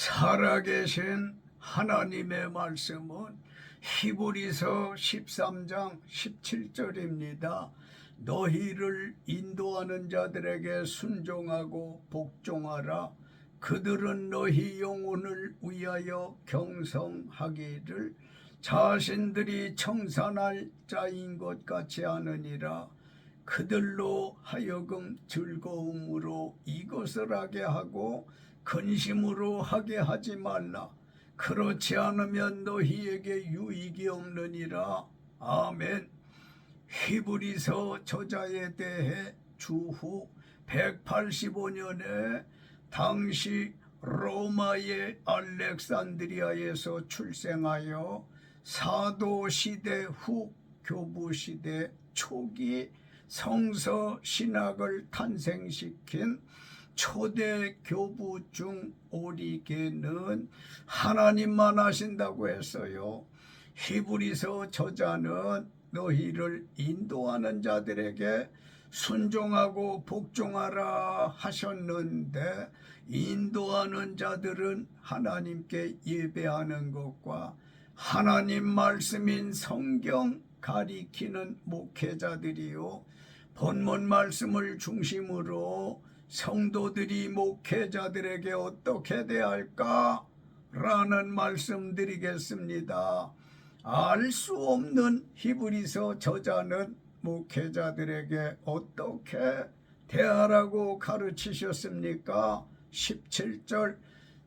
살아계신 하나님의 말씀은 히브리서 13장 17절입니다. 너희를 인도하는 자들에게 순종하고 복종하라. 그들은 너희 영혼을 위하여 경성하기를 자신들이 청산할 자인 것 같이 하느니라. 그들로 하여금 즐거움으로 이것을 하게 하고 근심으로 하게 하지 말라. 그렇지 않으면 너희에게 유익이 없느니라. 아멘. 히브리서 저자에 대해 주후 185년에 당시 로마의 알렉산드리아에서 출생하여 사도 시대 후 교부 시대 초기 성서 신학을 탄생시킨 초대 교부 중 오리게는 하나님만 하신다고 했어요. 히브리서 저자는 너희를 인도하는 자들에게 순종하고 복종하라 하셨는데 인도하는 자들은 하나님께 예배하는 것과 하나님 말씀인 성경 가리키는 목회자들이요 본문 말씀을 중심으로 성도들이 목회자들에게 어떻게 대할까? 라는 말씀 드리겠습니다. 알 수 없는 히브리서 저자는 목회자들에게 어떻게 대하라고 가르치셨습니까? 17절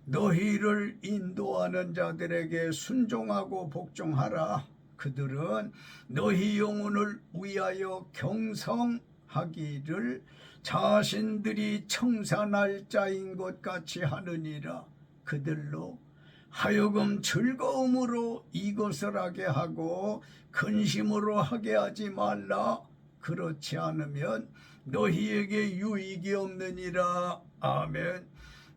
너희를 인도하는 자들에게 순종하고 복종하라. 그들은 너희 영혼을 위하여 경성하기를 자신들이 청산할 자인 것 같이 하느니라. 그들로 하여금 즐거움으로 이것을 하게 하고 근심으로 하게 하지 말라. 그렇지 않으면 너희에게 유익이 없느니라. 아멘.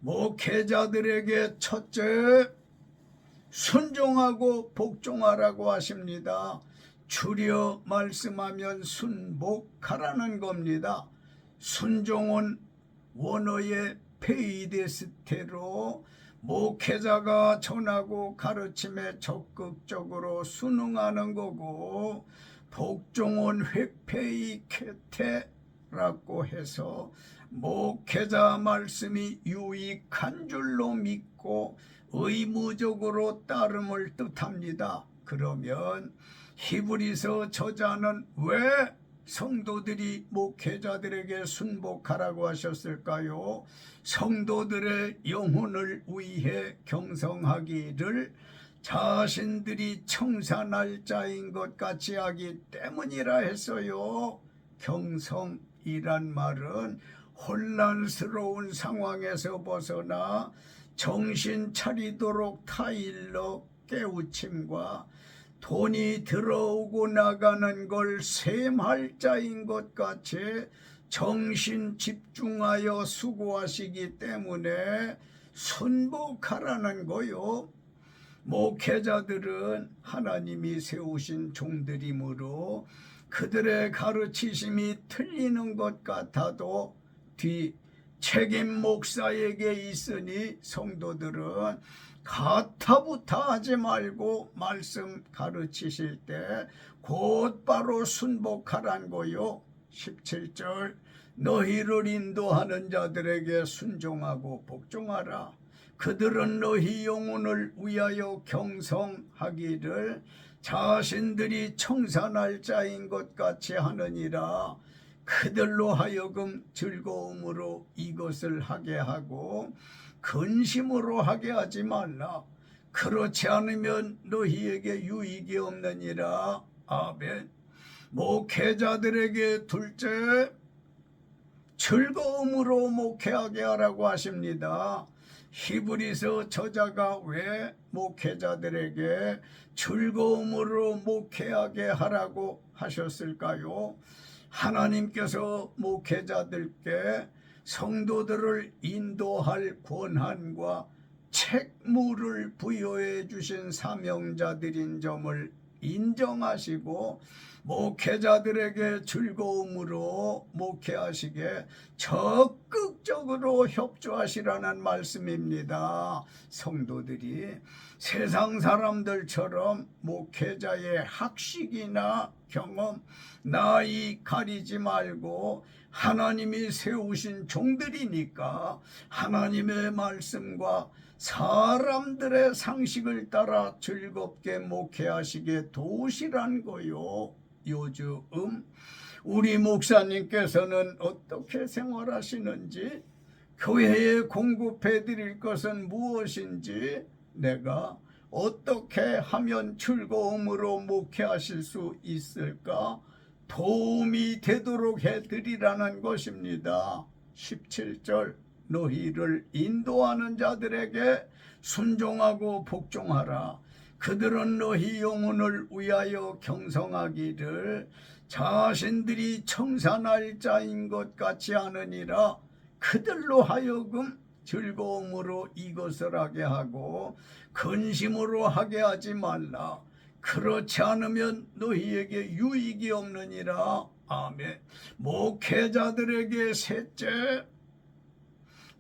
목회자들에게 첫째 순종하고 복종하라고 하십니다. 줄여 말씀하면 순복하라는 겁니다. 순종은 원어의 페이데스테로 목회자가 전하고 가르침에 적극적으로 순응하는 거고 복종은 회페이 케테라고 해서 목회자 말씀이 유익한 줄로 믿고 의무적으로 따름을 뜻합니다. 그러면 히브리서 저자는 왜 성도들이 목회자들에게 순복하라고 하셨을까요? 성도들의 영혼을 위해 경성하기를 자신들이 청산할 자인 것 같이 하기 때문이라 했어요. 경성이란 말은 혼란스러운 상황에서 벗어나 정신 차리도록 타일러 깨우침과 돈이 들어오고 나가는 걸 셈할 자인 것 같이 정신 집중하여 수고하시기 때문에 순복하라는 거요. 목회자들은 하나님이 세우신 종들이므로 그들의 가르치심이 틀리는 것 같아도 뒤 책임 목사에게 있으니 성도들은 가타부타 하지 말고 말씀 가르치실 때 곧바로 순복하란 거요. 17절 너희를 인도하는 자들에게 순종하고 복종하라. 그들은 너희 영혼을 위하여 경성하기를 자신들이 청산할 자인 것 같이 하느니라. 그들로 하여금 즐거움으로 이것을 하게 하고 근심으로 하게 하지 말라. 그렇지 않으면 너희에게 유익이 없느니라. 아멘. 목회자들에게 둘째 즐거움으로 목회하게 하라고 하십니다. 히브리서 저자가 왜 목회자들에게 즐거움으로 목회하게 하라고 하셨을까요? 하나님께서 목회자들께 성도들을 인도할 권한과 책무를 부여해 주신 사명자들인 점을 인정하시고 목회자들에게 즐거움으로 목회하시게 적극적으로 협조하시라는 말씀입니다. 성도들이 세상 사람들처럼 목회자의 학식이나 경험, 나이 가리지 말고 하나님이 세우신 종들이니까 하나님의 말씀과 사람들의 상식을 따라 즐겁게 목회하시게 도우시란 거요. 요즘 우리 목사님께서는 어떻게 생활하시는지 교회에 공급해 드릴 것은 무엇인지 내가 어떻게 하면 즐거움으로 목회하실 수 있을까 도움이 되도록 해 드리라는 것입니다. 17절 너희를 인도하는 자들에게 순종하고 복종하라. 그들은 너희 영혼을 위하여 경성하기를 자신들이 청산할 자인 것 같이 하느니라. 그들로 하여금 즐거움으로 이것을 하게 하고 근심으로 하게 하지 말라. 그렇지 않으면 너희에게 유익이 없느니라. 아멘. 목회자들에게 셋째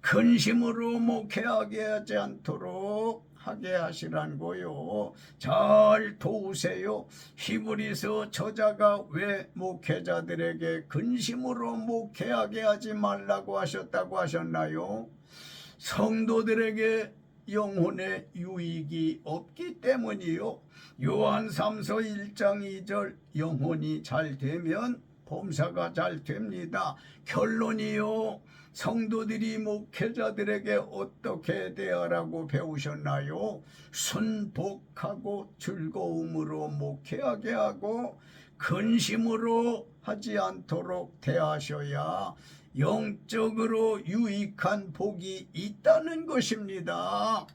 근심으로 목회하게 하지 않도록 하게 하시란 거요. 잘 도우세요. 히브리서 저자가 왜 목회자들에게 근심으로 목회하게 하지 말라고 하셨다고 하셨나요? 성도들에게 영혼의 유익이 없기 때문이요. 요한 3서 1장 2절 영혼이 잘 되면 범사가 잘 됩니다. 결론이요. 성도들이 목회자들에게 어떻게 대하라고 배우셨나요? 순복하고 즐거움으로 목회하게 하고 근심으로 하지 않도록 대하셔야 영적으로 유익한 복이 있다는 것입니다.